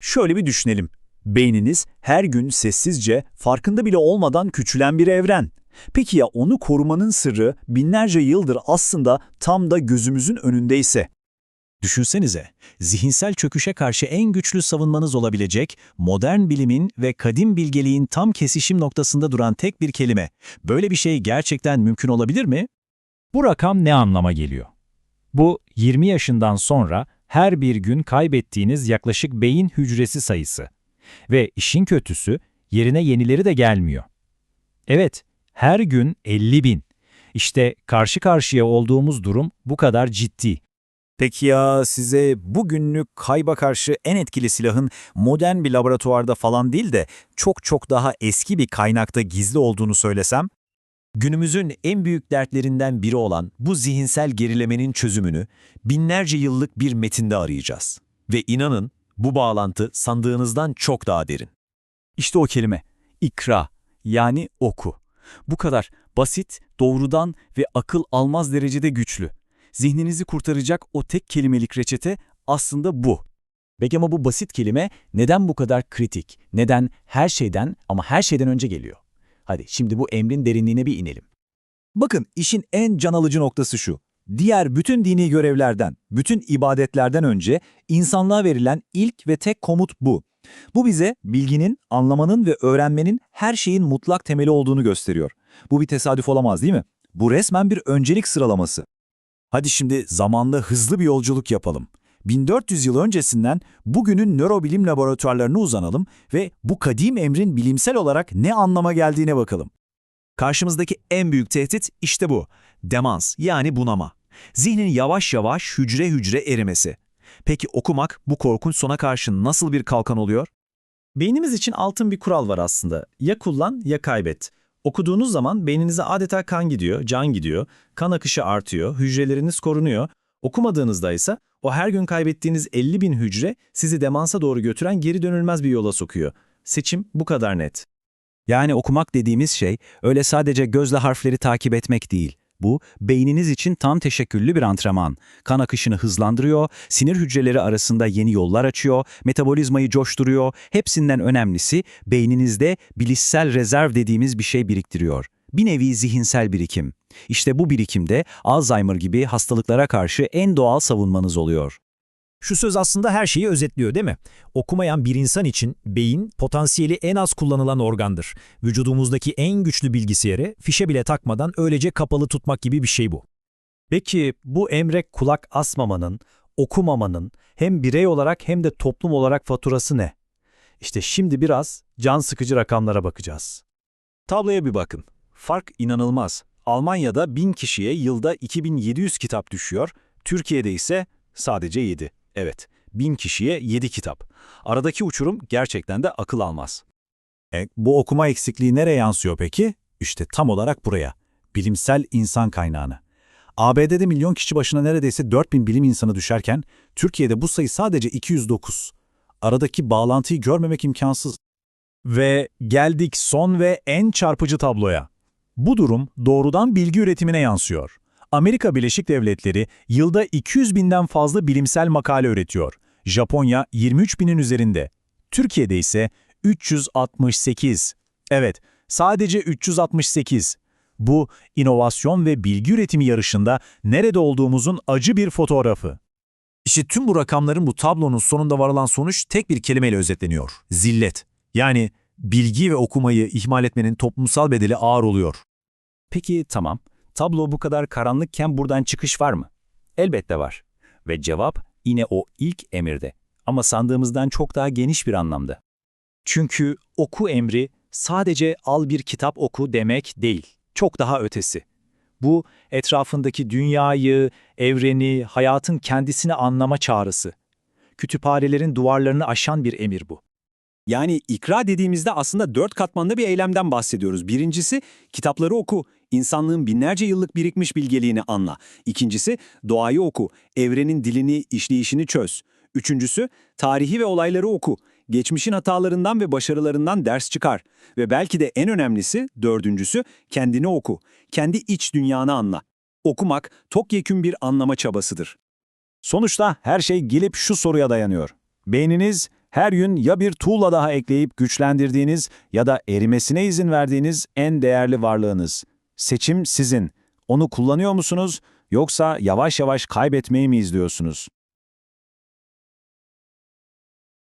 Şöyle bir düşünelim. Beyniniz her gün sessizce, farkında bile olmadan küçülen bir evren. Peki ya onu korumanın sırrı binlerce yıldır aslında tam da gözümüzün önündeyse? Düşünsenize, zihinsel çöküşe karşı en güçlü savunmanız olabilecek, modern bilimin ve kadim bilgeliğin tam kesişim noktasında duran tek bir kelime. Böyle bir şey gerçekten mümkün olabilir mi? Bu rakam ne anlama geliyor? Bu 20 yaşından sonra her bir gün kaybettiğiniz yaklaşık beyin hücresi sayısı. Ve işin kötüsü yerine yenileri de gelmiyor. Evet, her gün 50 bin. İşte karşı karşıya olduğumuz durum bu kadar ciddi. Peki ya size bugünlük kayba karşı en etkili silahın modern bir laboratuvarda falan değil de çok çok daha eski bir kaynakta gizli olduğunu söylesem? Günümüzün en büyük dertlerinden biri olan bu zihinsel gerilemenin çözümünü binlerce yıllık bir metinde arayacağız. Ve inanın bu bağlantı sandığınızdan çok daha derin. İşte o kelime, ikra, yani oku. Bu kadar basit, doğrudan ve akıl almaz derecede güçlü. Zihninizi kurtaracak o tek kelimelik reçete aslında bu. Peki ama bu basit kelime neden bu kadar kritik? Neden her şeyden ama her şeyden önce geliyor? Hadi şimdi bu emrin derinliğine bir inelim. Bakın işin en can alıcı noktası şu. Diğer bütün dini görevlerden, bütün ibadetlerden önce insanlığa verilen ilk ve tek komut bu. Bu bize bilginin, anlamanın ve öğrenmenin her şeyin mutlak temeli olduğunu gösteriyor. Bu bir tesadüf olamaz değil mi? Bu resmen bir öncelik sıralaması. Hadi şimdi zamanda hızlı bir yolculuk yapalım. 1400 yıl öncesinden bugünün nörobilim laboratuvarlarına uzanalım ve bu kadim emrin bilimsel olarak ne anlama geldiğine bakalım. Karşımızdaki en büyük tehdit işte bu. Demans yani bunama. Zihnin yavaş yavaş hücre hücre erimesi. Peki okumak bu korkunç sona karşı nasıl bir kalkan oluyor? Beynimiz için altın bir kural var aslında. Ya kullan ya kaybet. Okuduğunuz zaman beyninize adeta kan gidiyor, can gidiyor, kan akışı artıyor, hücreleriniz korunuyor. Okumadığınızda ise o her gün kaybettiğiniz 50 bin hücre sizi demansa doğru götüren geri dönülmez bir yola sokuyor. Seçim bu kadar net. Yani okumak dediğimiz şey öyle sadece gözle harfleri takip etmek değil. Bu, beyniniz için tam teşekküllü bir antrenman. Kan akışını hızlandırıyor, sinir hücreleri arasında yeni yollar açıyor, metabolizmayı coşturuyor. Hepsinden önemlisi beyninizde bilişsel rezerv dediğimiz bir şey biriktiriyor. Bir nevi zihinsel birikim. İşte bu birikimde Alzheimer gibi hastalıklara karşı en doğal savunmanız oluyor. Şu söz aslında her şeyi özetliyor değil mi? Okumayan bir insan için beyin potansiyeli en az kullanılan organdır. Vücudumuzdaki en güçlü bilgisayarı fişe bile takmadan öylece kapalı tutmak gibi bir şey bu. Peki bu emre kulak asmamanın, okumamanın hem birey olarak hem de toplum olarak faturası ne? İşte şimdi biraz can sıkıcı rakamlara bakacağız. Tabloya bir bakın. Fark inanılmaz. Almanya'da 1000 kişiye yılda 2700 kitap düşüyor, Türkiye'de ise sadece 7. Evet, 1000 kişiye 7 kitap. Aradaki uçurum gerçekten de akıl almaz. E, bu okuma eksikliği nereye yansıyor peki? İşte tam olarak buraya. Bilimsel insan kaynağını. ABD'de milyon kişi başına neredeyse 4000 bilim insanı düşerken, Türkiye'de bu sayı sadece 209. Aradaki bağlantıyı görmemek imkansız. Ve geldik son ve en çarpıcı tabloya. Bu durum doğrudan bilgi üretimine yansıyor. Amerika Birleşik Devletleri yılda 200 binden fazla bilimsel makale üretiyor. Japonya 23 binin üzerinde. Türkiye'de ise 368. Evet, sadece 368. Bu, inovasyon ve bilgi üretimi yarışında nerede olduğumuzun acı bir fotoğrafı. İşte tüm bu rakamların bu tablonun sonunda varılan sonuç tek bir kelimeyle özetleniyor. Zillet. Yani bilgi ve okumayı ihmal etmenin toplumsal bedeli ağır oluyor. Peki tamam, tablo bu kadar karanlıkken buradan çıkış var mı? Elbette var. Ve cevap yine o ilk emirde. Ama sandığımızdan çok daha geniş bir anlamda. Çünkü oku emri sadece al bir kitap oku demek değil. Çok daha ötesi. Bu etrafındaki dünyayı, evreni, hayatın kendisini anlama çağrısı. Kütüphanelerin duvarlarını aşan bir emir bu. Yani ikra dediğimizde aslında dört katmanlı bir eylemden bahsediyoruz. Birincisi kitapları oku, insanlığın binlerce yıllık birikmiş bilgeliğini anla. İkincisi doğayı oku, evrenin dilini, işleyişini çöz. Üçüncüsü tarihi ve olayları oku, geçmişin hatalarından ve başarılarından ders çıkar. Ve belki de en önemlisi dördüncüsü kendini oku, kendi iç dünyanı anla. Okumak tokyekün bir anlama çabasıdır. Sonuçta her şey gelip şu soruya dayanıyor. Beyniniz Her gün ya bir tuğla daha ekleyip güçlendirdiğiniz ya da erimesine izin verdiğiniz en değerli varlığınız. Seçim sizin. Onu kullanıyor musunuz yoksa yavaş yavaş kaybetmeyi mi izliyorsunuz?